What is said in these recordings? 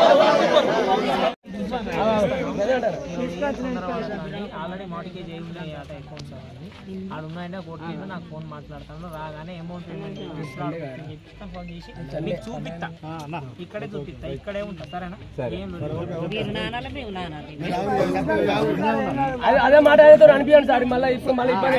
Thank you. Already mortgage ఏమి అట accounts అవన్నీ ఆడ ఉన్నాయంటే నాకు ఫోన్ మాట్లాడతాను. రాగానే అమౌంట్ పేమెంట్ ఫోన్ చేసి మీకు చూపిస్తా. ఇక్కడే చూపిస్తా. ఇక్కడే ఉంటా. సరేనా? అదే- అదే మాట అనిపించండి సార్. మళ్ళీ ఇప్పుడు మళ్ళీ ఇబ్బంది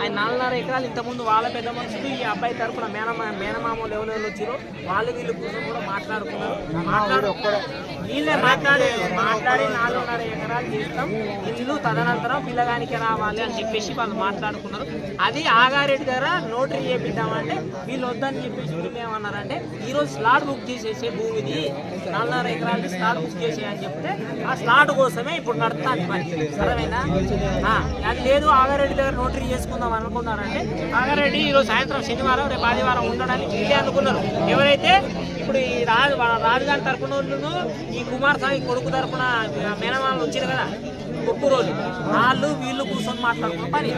ఆయన నాలుగున్నర ఎకరాలు ఇంతకుముందు వాళ్ళ పెద్ద మనుషులు ఈ అబ్బాయి తరఫున మేనమా మేనమామలు ఎవరెవరు వచ్చారో వాళ్ళు వీళ్ళు కూర్చొని కూడా మాట్లాడుకున్నారు. మాట్లాడు వీళ్ళే మాట్లాడే మాట్లాడి నాలుగున్నర ఎకరాలు చేస్తాం. ఇల్లు తదనంతరం పిల్లగానికి రావాలి అని చెప్పేసి వాళ్ళు మాట్లాడుకున్నారు. అది ఆగారెడ్డి దగ్గర నోటరీ చేపిద్దామంటే వీళ్ళు వద్దని చెప్పేసి వీళ్ళు ఏమన్నారంటే ఈరోజు స్లాట్ బుక్ చేసేసే భూమిది నాలుగున్నర ఎకరాలకి స్లాట్ బుక్ చేసే అని చెప్తే ఆ స్లాట్ కోసమే ఇప్పుడు నడుస్తాను మరి. సరేనా? అది లేదు ఆగారెడ్డి దగ్గర నోటరీ చేసుకుందాం అనుకున్నారంటే ఆగారెడ్డి ఈరోజు సాయంత్రం శనివారం రేపు ఆదివారం ఉండడానికి వీళ్ళే అనుకున్నారు. ఎవరైతే ఇప్పుడు ఈ రాజు రాజుగారి తరపున వాళ్ళును ఈ కుమారస్వామి కొడుకు తరపున మేనమామలు వచ్చారు కదా ముగ్గురు రోజు వాళ్ళు వీళ్ళు కూర్చొని మాట్లాడుకున్న పని.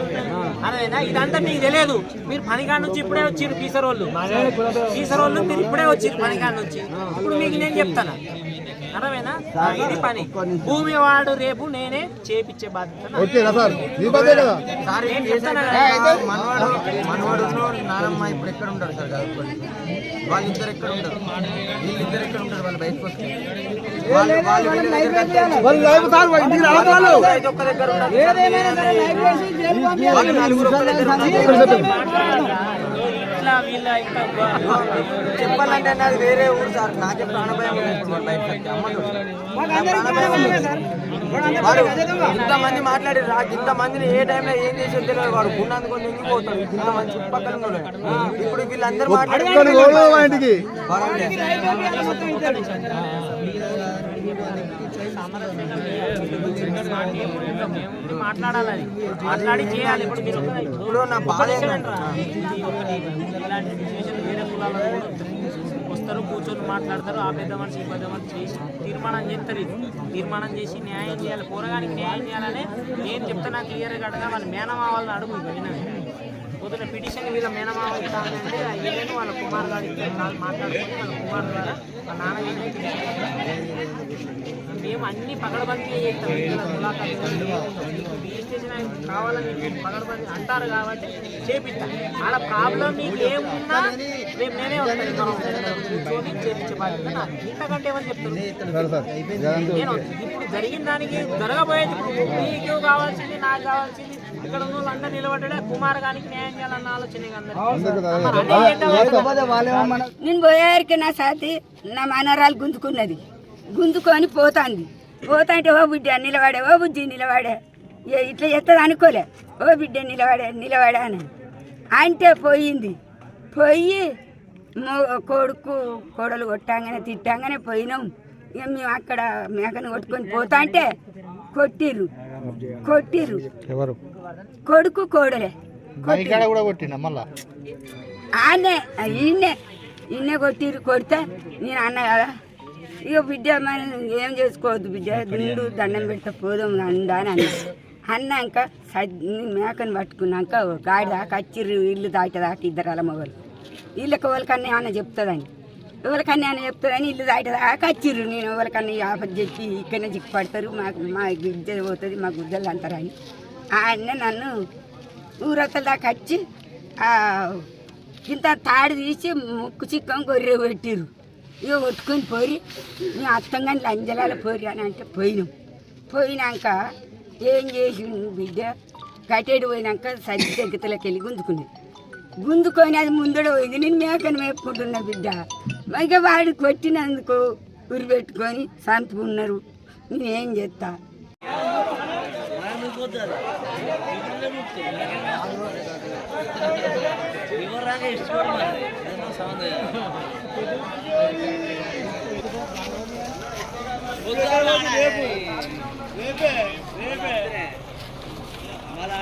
అదేనా ఇదంతా మీకు తెలియదు. మీరు పనికాడ నుంచి ఇప్పుడే వచ్చిర్రు పీసరోళ్ళు. పీసరోళ్ళు మీరు ఇప్పుడే వచ్చిర్రు పనికాడ నుంచి. ఇప్పుడు మీకు నేను చెప్తాను? అర్థమేనా ఆ, ఇది పని. భూమి వాడు రేపు నేనే చేపించే బాధ్యత. మనవాడు మనవాడు నానమ్మ ఇప్పుడు ఎక్కడ ఉంటారు సార్ వాళ్ళిద్దరు ఎక్కడ ఉంటారు? వీళ్ళిద్దరు ఎక్కడ ఉంటారు? వాళ్ళు బయటకు వస్తే వాళ్ళు వాళ్ళు వీళ్ళ ఇంకా చెప్పాలంటే నాది వేరే ఊరు సార్. నాకే ప్రాణభయం. వాడు ఇంతమంది మాట్లాడి రా ఇంతమందిని ఏ టైంలో ఏం చేసేది తెలియదు. వాడు గుండాన్ని కొన్ని ఇంగిపోతాడు ఇంతమంది చుట్టుపక్కల. ఇప్పుడు వీళ్ళందరూ మాట్లాడి ఒక్కని పోవడం మా ఇంటికి? మాట్లాడాలి. మాట్లాడి చేయాలి. ఇప్పుడు మీరు ఇప్పుడు నా బాధ ఏంటంటే ఇలాంటి సిచ్యువేషన్ వేరే కులాలలో వస్తారు కూర్చొని మాట్లాడతారు ఆ పెద్ద మనిషి ఈ పెద్ద మనిషి చేసి తీర్మానం చేస్తారు. ఇది తీర్మానం చేసి న్యాయం చేయాలి పోరగానికి న్యాయం చేయాలని నేను చెప్తున్నా క్లియర్గా అడగా వాళ్ళ మేనమా వాళ్ళని అడుగు ఇక పొద్దున పిటిషన్ వీళ్ళ మేనమావ ఇస్తానంటే ఏదైనా వాళ్ళ కుమార్ గారు ఇద్దరు వాళ్ళు మాట్లాడుకుని వాళ్ళ కుమార్ ద్వారా వాళ్ళ నాన్న మేము అన్ని పగడబందీ చేస్తాం. ఆయన కావాలని పగడబందీ అంటారు కాబట్టి చేపిస్తాం. ఆడ ప్రాబ్లం మీకు ఏమున్నా రేపు నేనే కూర్చొని చేపించే బాధ్యత ఇంతకంటే ఏమని నేను ఇప్పుడు జరిగిన దానికి జరగబోయేది మీకు కావాల్సింది నాకు కావాల్సింది ఇక్కడ ఉన్న వాళ్ళందరూ నిలబడ్డా కుమార్ గారికి న్యాయం చేయాలన్న ఆలోచన నేను పోయేసరికి నా సాతి నా మనరాలు గుంజుకున్నది. గుంజుకొని పోతాంది. పోతాంటే ఓ బిడ్డ నిలబడే ఓ బుజ్జి నిలబడే. ఏ ఇట్లా చేస్తుంది అనుకోలే. ఓ బిడ్డ నిలబడే నిలబడే అని. అంటే పోయింది. పోయి కొడుకు కోడలు కొట్టాగానే తిట్టాగానే పోయినాం. ఇక మేము అక్కడ మేకను కొట్టుకొని పోతా అంటే కొట్టిర్రు. కొట్టిర్రు. ఎవరు? కొడుకు కోడలే. ఇక్కడ కూడా కొట్టిండ మళ్ళా? ఆనే ఈయనే ఈయనే కొట్టిర్రు కొడితే నేను అన్న కదా. ఇక బిడ్డ మనం ఏం చేసుకోవద్దు బిడ్డ దుండు దండం పెడితే పోదాం అందా అని అన్న. అన్నాక సద్- మేకను పట్టుకున్నాక గాడి దాకా వచ్చిర్రు ఇల్లు దాటేదాకా ఇద్దరు అలా మొగలు. వీళ్ళకి ఎవరికన్నా ఏమన్నా చెప్తుందని. ఎవరికన్నా ఏమన్నా చెప్తుందని ఇల్లు దాటేదాకా వచ్చిర్రు. నేను ఎవరికన్నా ఆపద చెప్పి ఇక్కడనే చిక్కు పడతారు మాకు మా గుజ్జ పోతుంది మా గుజ్జలు అంటారని ఆయన నన్ను ఊరతల దాకా వచ్చి ఇంత తాడు తీసి ముక్కు చిక్కం గొర్రె పెట్టిరు ఇక కొట్టుకొని పోయి మేము అత్తంగా లంజలాల పోరి అని అంటే పోయినాం. పోయినాక ఏం చేసిండు బిడ్డ? కట్టేడు పోయినాక సరి దగ్గతలోకి వెళ్ళి గుంజుకున్నది గుంజుకొని అది ముందడ పోయింది. నేను మేకను మేపుకుంటున్నా బిడ్డ. ఇక వాడు కొట్టినందుకు ఉరి పెట్టుకొని సంపుకున్నారు నేనేం చేస్తా? ಇವರಾಗ ಇಷ್ಟು ಮಲಾ